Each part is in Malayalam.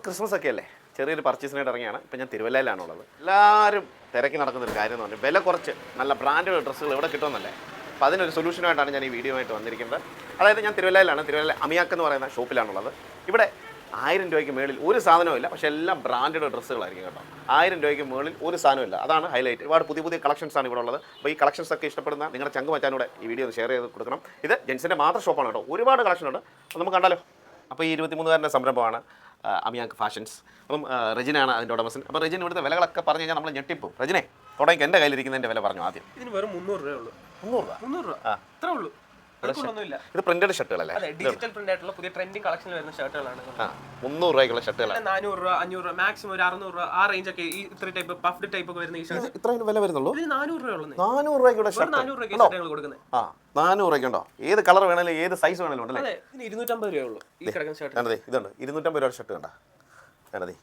ഇപ്പോൾ ക്രിസ്മസ് ഒക്കെ അല്ലേ? ചെറിയൊരു പർച്ചേസിനായിട്ട് ഇറങ്ങിയാണ്. ഇപ്പം ഞാൻ തിരുവല്ലയിലാണുള്ളത്. എല്ലാവരും തിരക്കി നടക്കുന്നൊരു കാര്യം എന്ന് പറഞ്ഞാൽ വില കുറച്ച് നല്ല ബ്രാൻഡഡ് ഡ്രസ്സുകൾ ഇവിടെ കിട്ടുമെന്നല്ലേ? അപ്പോൾ അതിനൊരു സൊല്യൂഷനായിട്ടാണ് ഞാൻ ഈ വീഡിയോ ആയിട്ട് വന്നിരിക്കുന്നത്. അതായത് ഞാൻ തിരുവല്ലയിലാണ്. തിരുവല്ല അമിയാക്ക് എന്ന് പറയുന്ന ഷോപ്പിലാണുള്ളത്. ഇവിടെ ആയിരം രൂപയ്ക്ക് മേളിൽ ഒരു സാധനവും ഇല്ല. പക്ഷേ എല്ലാം ബ്രാൻഡഡ് ഡ്രസ്സുകളായിരിക്കും കേട്ടോ. ആയിരം രൂപയ്ക്ക് മേളിൽ ഒരു സാധനവുമില്ല അതാണ് ഹൈലൈറ്റ് ഒരുപാട് പുതിയ പുതിയ കളക്ഷൻസ് ആണ് ഇവിടെ ഉള്ളത്. അപ്പോൾ ഈ കളക്ഷൻസ് ഒക്കെ ഇഷ്ടപ്പെടുന്ന നിങ്ങളുടെ ചങ്ക് മച്ചാനൂടെ ഈ വീഡിയോ ഒന്ന് ഷെയർ ചെയ്ത് കൊടുക്കണം. ഇത് ജെൻസിന്റെ മാത്രം ഷോപ്പാണ് കേട്ടോ. ഒരുപാട് കളക്ഷൻ ഉണ്ട്. നമുക്ക് കണ്ടാലോ? അപ്പോൾ ഈ ഇരുപത്തിമൂന്നുകാരന്റെ സംരംഭമാണ്. ആ, അമിയാക്ക് ഫാഷൻസ്. അപ്പം റെജിനാണ് അതിന്റെ ഉടമസ്ഥൻ. അപ്പോൾ റെജിൻ ഇവിടുത്തെ വിലകളൊക്കെ പറഞ്ഞു കഴിഞ്ഞാൽ നമ്മൾ ഞെട്ടിപ്പും. റെജിനെ തുടങ്ങി എന്റെ കയ്യിലിരിക്കുന്നതിന്റെ വില പറഞ്ഞു ആദ്യം. ഇതിന് വെറും മുന്നൂറ് രൂപയേ ഉള്ളൂ. മുന്നൂറ് രൂപ? മുന്നൂറ് രൂപ. ആ. അത്രേ ഉള്ളൂ. ഇത് പ്രിന്റഡ് ഷർട്ടുകളല്ലേ ഡിജിറ്റൽ പ്രിന്റ് ആയിട്ടുള്ള പുതിയ ട്രെൻഡിങ് കളക്ഷനിൽ വരുന്ന ഷർട്ടുകളാണ് മുന്നൂറ് രൂപയ്ക്കുള്ള ഷർട്ടുകളാണ് നാനൂറ് രൂപ അഞ്ഞൂറ് രൂപ മാക്സിമം ഒരു അറുന്നൂറ് രൂപ ആ റേഞ്ച് ഒക്കെ ഈ ഇത്ര ടൈപ്പ് പഫ്ഡ് ടൈപ്പ് ഒക്കെ വരുന്ന ഈ ഷർട്ട് ഇത്രയും വില വരുന്നുള്ളൂ? ഇതിന് നാനൂറ് രൂപ ഉള്ളൂ നാനൂറ് രൂപയ്ക്കുള്ള ഷർട്ട് നാനൂറ് രൂപയ്ക്ക് ഷർട്ടുകൾ കൊടുക്കുന്നത്. ആ നാനൂറ് രൂപയ്ക്കുണ്ടോ? ഏത് കളർ വേണേലും ഏത് സൈസ് വേണേലും ഉണ്ടല്ലേ? ഇരുന്നൂറ്റമ്പത് രൂപ ഉള്ളൂ ഈ കിടക്കുന്ന ഷർട്ട് ഇതുണ്ട്. ഇരുന്നൂറ്റമ്പത് രൂപ ഷർട്ട് കണ്ടാ. ഞാനതേ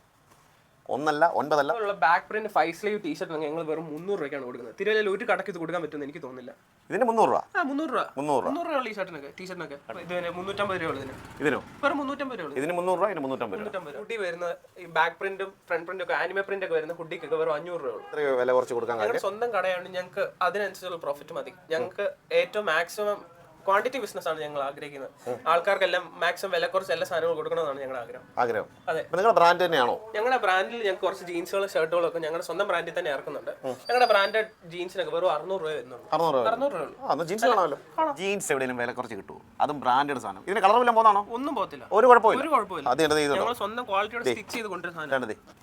ഒന്നല്ല ഒൻപതല്ല. Back print five sleeve T shirt ഞങ്ങൾ വെറും മുന്നൂറ് രൂപയ്ക്കാണ് കൊടുക്കുന്നത്. തിരുവല്ലയിൽ ഒരു കടക്ക് ഇത് കൊടുക്കാൻ പറ്റുമെന്ന് എനിക്ക് തോന്നുന്നില്ല. ഇതിന് മുന്നൂറ് രൂപ? ആ മുന്നൂറ് രൂപ. മുന്നൂറ് രൂപ. മുന്നൂറ് രൂപ ടീഷർട്ടിനൊക്കെ ടീഷർട്ടിനൊക്കെ ഇതിന് മുന്നൂറ്റമ്പത് രൂപ ഇതിന്. ഇതിനോ? വെറും മുന്നൂറ്റമ്പത് രൂപ ഇതിന് മുന്നൂറ് രൂപ ഇതിന് മുന്നൂറ്റമ്പത് രൂപ. ഹുഡി വരുന്ന ഈ ബാക്ക് പ്രിന്റും ഫ്രണ്ട് പ്രിന്റും ഒക്കെ ആനിമ പ്രിന്റ് ഒക്കെ വരുന്ന ഹുഡിക്കൊക്കെ വെറും അഞ്ഞൂറ് രൂപ വില കുറച്ച് കൊടുക്കാൻ ഞങ്ങളുടെ സ്വന്തം കടയാണ് ഞങ്ങൾക്ക് അതിനനുസരിച്ചുള്ള പ്രോഫിറ്റ് മതി. ഞങ്ങൾക്ക് ഏറ്റവും മാക്സിമം ക്വാണ്ടിറ്റി ബിസിനസ് ആണ് ഞങ്ങൾ ആഗ്രഹിക്കുന്നത്. ആൾക്കാർക്കെല്ലാം മാക്സിമം വില കുറച്ച് എല്ലാ സാധനങ്ങളും കൊടുക്കണമെന്നാണ് ഞങ്ങളുടെ ആഗ്രഹം. ആഗ്രഹം. അതെ. അപ്പം നിങ്ങളുടെ ബ്രാൻഡ് തന്നെയാണോ? ഞങ്ങളുടെ ബ്രാൻഡിൽ ഞങ്ങൾക്ക് കുറച്ച് ജീൻസുകളും ഷർട്ടുകളും ഒക്കെ ഞങ്ങളുടെ സ്വന്തം ബ്രാൻഡിൽ തന്നെ ഇറക്കുന്നുണ്ട്. ഞങ്ങളുടെ ബ്രാൻഡഡ് ജീൻസിനൊക്കെ വെറും അറുന്നൂറ് രൂപ വരുന്നുള്ളൂ. അറുന്നൂറ് രൂപ അറുന്നൂറ് രൂപ ആ ജീൻസ് കാണാമല്ലോ ജീൻസ് എവിടെയെങ്കിലും വില കുറച്ച് കിട്ടുമോ അതും ബ്രാൻഡഡ് സാധനം. ഇതിന് കളർ വല്ലതും പോകുന്നതാണോ? ഒന്നും പോകത്തില്ല. ഒരു കുഴപ്പമില്ല. ഒരു കുഴപ്പമില്ല. അത് ഞങ്ങൾ സ്വന്തം ക്വാളിറ്റിയോടെ സ്റ്റിച്ച് ചെയ്ത് കൊണ്ടുവരുന്ന സാധനം.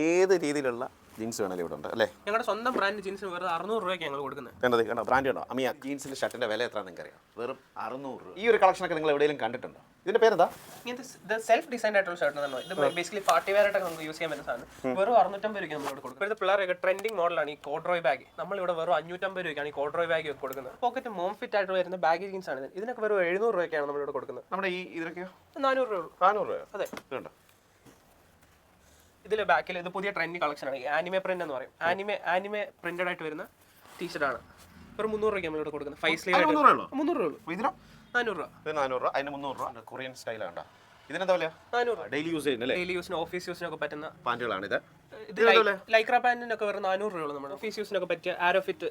ഏത് രീതിയിലുള്ള ജീൻസ് വേണേലും ഇവിടെ ഉണ്ട് അല്ലേ? ഞങ്ങളുടെ സ്വന്തം ബ്രാൻഡ് ജീൻസ് വെറും അറുന്നൂറ് രൂപയ്ക്ക് ഞങ്ങൾ കൊടുക്കുന്നത് കണ്ടത് കണ്ടോ? ബ്രാൻഡ് കണ്ടോ? അമിയ ജീൻസിന്റെ ഷർട്ടിന്റെ വില എത്ര നിങ്ങൾക്ക് അറിയാം വെറും അറുന്നൂറ് രൂപ. ഈ ഒരു കളക്ഷനൊക്കെ നിങ്ങൾ എവിടെയെങ്കിലും കണ്ടിട്ടുണ്ടോ? ഇതിന്റെ പേരെന്താ? ഇത് സെൽഫ് ഡിസൈൻഡ് ആയിട്ടുള്ള ഷർട്ട് തന്നെ ഇത് ബേസിക്കലി പാർട്ടി വെയർ ആയിട്ട് നമുക്ക് യൂസ് ചെയ്യാൻ പറ്റുന്ന സാധനം. വെറും അറുന്നൂറ്റമ്പത് രൂപയ്ക്ക് നമ്മൾ കൊടുക്കും ഇപ്പോഴത്തെ പിള്ളേരൊക്കെ ട്രെൻഡിങ് മോഡലാണ് ഈ കോഡ്രോയ് ബാഗ് നമ്മൾ ഇവിടെ വെറും അഞ്ഞൂറ്റമ്പത് രൂപയ്ക്കാണ് ഈ കോഡ്രോയ് ബാഗ് ഒക്കെ കൊടുക്കുന്നത്. പോക്കറ്റ് മോം ഫിറ്റ് ആയിട്ട് വരുന്ന ബാഗ് ജീൻസ് ആണ് ഇതിനൊക്കെ വെറും എഴുന്നൂറ് രൂപയ്ക്കാണ് നമ്മൾ ഇവിടെ കൊടുക്കുന്നത്. നമ്മുടെ ഈ ഇതിനൊക്കെയോ? നാനൂറ് രൂപ നാനൂറ് രൂപ അതെ. ഇതുണ്ടോ ഇതിലെ ബാക്കിൽ ഇത് പുതിയ ട്രെൻഡിങ് കളക്ഷൻ ആണ്. ആനിമേ പ്രിന്റ് എന്ന് പറയും. ആനിമെ ആനിമെ പ്രിന്റഡ് ആയിട്ട് വരുന്ന ടീഷർട്ട് ആണ്. വെറും മുന്നൂറ് രൂപയ്ക്ക് നമ്മളിവിടെ കൊടുക്കുന്നത്. ഫൈവ് സ്ലീവ് മുന്നൂറ് രൂപ ഉള്ളൂ ഇതിനോ? നാനൂറ് രൂപ. ഇത് നാനൂറ് രൂപ. അതിന് മുന്നൂറ് രൂപ. കൊറിയൻ സ്റ്റൈലാണ് കണ്ടോ ഇതിനെന്താ വില? നാനൂറ് ഡെയിലി യൂസ് ചെയ്യുന്നല്ലേ ഡെയിലി യൂസിന് ഓഫീസ് യൂസിനൊക്കെ പറ്റുന്ന പാന്റുകളാണ് ഇത്. ലൈക്ര പാന്റിനൊക്കെ വെറും നാനൂറ് രൂപ നമ്മുടെ ഓഫീസ് യൂസിനൊക്കെ പറ്റിയ ആരോ ഫിറ്റ്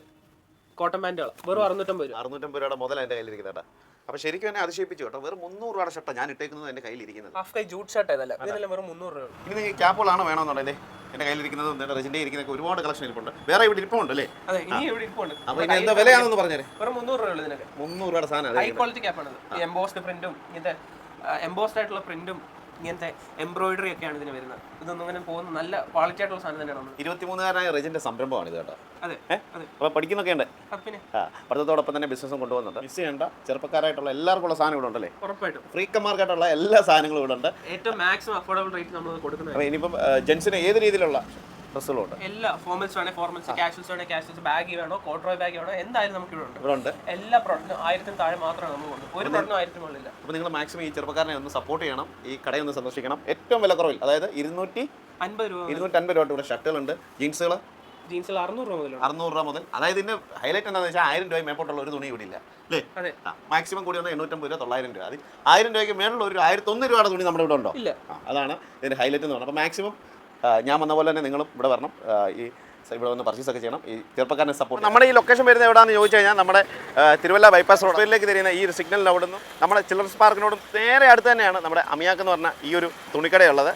കോട്ടൺ പാന്റുകൾ വെറും അറുന്നൂറ്റമ്പത് രൂപ. അറുന്നൂറ്റമ്പത് രൂപയുടെ മുതൽ എന്റെ കയ്യിലിരിക്കുന്നത് കേട്ടോ. അപ്പോൾ ശരിക്കും എന്നെ അതിശയിപ്പിച്ചു കേട്ടോ. വെറും മുന്നൂറ് രൂപയുടെ ഷർട്ടാണ് ഞാൻ ഇട്ടേക്കുന്നത് എന്റെ കയ്യിലിരിക്കുന്നത്. ഹാഫ് കൈ ജൂട്ട് ഷർട്ട് ഏതല്ല ഇതിനെല്ലാം വെറും മുന്നൂറ് രൂപ ഇനി നിങ്ങൾക്ക് ക്യാപ്പുകളാണ് വേണമെന്നുണ്ടല്ലേ എന്റെ കയ്യിലിരിക്കുന്നത് റെജിന്റെ ഇരിക്കുന്ന ഒരുപാട് കളക്ഷൻ ഇരിപ്പുണ്ട്. വേറെ ഇവിടെ ഇരിപ്പുണ്ട് അല്ലേ? അതെ ഇനി ഇവിടെ ഇരിപ്പുണ്ട്. അപ്പോൾ ഇനി എന്താ വിലയാണെന്ന് പറഞ്ഞേ വെറും മുന്നൂറ് രൂപ ഇതിനൊക്കെ. മുന്നൂറ് രൂപയുടെ സാധനം ഹൈ ക്വാളിറ്റി ക്യാപ്പാണ് എംബോസ്ഡ് പ്രിന്റും ഇത് എംബോസ്ഡ് ആയിട്ടുള്ള പ്രിന്റും ഇങ്ങനത്തെ എംബ്രോയിഡറി ഒക്കെയാണ് ഇതിന് വരുന്നത്. ഇതൊന്നും അങ്ങനെ പോകുന്ന നല്ല ക്വാളിറ്റി ആയിട്ടുള്ള സാധനം തന്നെയാണ് ഇരുപത്തിമൂന്നുകാരനായ റെജിന്റെ സംരംഭമാണ് ഇത് കേട്ടോ. അതെ അപ്പൊ അതെ. അപ്പോൾ പഠിക്കുന്നൊക്കെ ഉണ്ട്. പിന്നെ? പഠിത്തത്തോടൊപ്പം തന്നെ ബിസിനസ്സും കൊണ്ടുപോകുന്നുണ്ട്. മിസ് ചെയ്യേണ്ട. ചെറുപ്പക്കാരായിട്ടുള്ള എല്ലാവർക്കുള്ള സാധനം ഇവിടെ ഉണ്ടല്ലേ? ഉറപ്പായിട്ടും. ഫ്രീക്കന്മാർക്കായിട്ടുള്ള എല്ലാ സാധനങ്ങളും ഇവിടെ ഉണ്ട്. ഏറ്റവും മാക്സിമം അഫോർഡബിൾ റേറ്റ് നമ്മൾ കൊടുക്കുന്നത്. ഇനിയിപ്പം ജെൻസിന് ഏത് രീതിയിലുള്ള ഡ്രസ്സുകളും ഉണ്ട്. എല്ലാ ഫോർമൽസ് വേണേ ഫോർമൽസ് കാഷ്വൽസ് വേണേ കാഷ്വൽസ് ബാഗ് വേണോ കോട്രോയ് ബാഗ് വേണോ എന്തായാലും നമുക്ക് ഇവിടെ ഉണ്ട്. ഇവിടെ ഉണ്ട്. എല്ലാ പ്രോഡക്റ്റും ആയിരത്തിന് താഴെ മാത്രമേ നമുക്ക് ഉണ്ട് ഒരു പ്രോഡക്റ്റും ആയിരത്തിന് മുകളിലില്ല. അപ്പോൾ നിങ്ങൾ മാക്സിമം ഈ ചെറുപ്പക്കാരനെ ഒന്ന് സപ്പോർട്ട് ചെയ്യണം. ഈ കടയൊന്ന് സന്ദർശിക്കണം. ഏറ്റവും വിലക്കുറവിൽ അതായത് ഇരുന്നൂറ്റി അൻപത് രൂപ ഇരുന്നൂറ്റൻപത് രൂപ ഇവിടെ ഷർട്ടുകളുണ്ട് ജീൻസുകൾ ജീൻസിൽ അറുന്നൂറ് രൂപ മുതൽ അറുന്നൂറ് രൂപ മുതൽ. അതായത് ഇതിന്റെ ഹൈലൈറ്റ് എന്താണെന്ന് വെച്ചാൽ ആയിരം രൂപ മേപ്പോട്ടുള്ള ഒരു തുണി ഇവിടെ ഇല്ല. അല്ലേ? അതെ. മാക്സിമം കൂടി വന്നാൽ എണ്ണൂറ്റമ്പത് രൂപ തൊള്ളായിരം രൂപ. അതിൽ ആയിരം രൂപയ്ക്ക് മേലുള്ള ഒരു ആയിരത്തൊന്ന് രൂപയുടെ തുണി നമ്മുടെ ഇവിടെ ഉണ്ടോ? ഇല്ല. അതാണ് ഇതിന്റെ ഹൈലൈറ്റ് എന്ന് പറഞ്ഞത് അപ്പോൾ മാക്സിമം ഞാൻ വന്ന പോലെ തന്നെ നിങ്ങളും ഇവിടെ വരണം. ഈ ഇവിടെ വന്ന് പർച്ചേസ് ഒക്കെ ചെയ്യണം. ഈ ചെറുപ്പക്കാരനെ സപ്പോർട്ട് നമ്മുടെ ഈ ലൊക്കേഷൻ വരുന്നത് എവിടെയാണെന്ന് ചോദിച്ചു കഴിഞ്ഞാൽ നമ്മുടെ തിരുവല്ല ബൈപ്പാസ് റോഡിലേക്ക് തിരിയുന്ന ഈ ഒരു നിന്നും നമ്മുടെ ചിൽഡ്രൻസ് പാർക്കിനോടും നേരെ അടുത്ത് തന്നെയാണ് നമ്മുടെ അമിയാക്ക് എന്ന് പറഞ്ഞ ഈ ഒരു തുണിക്കടയുള്ളത്.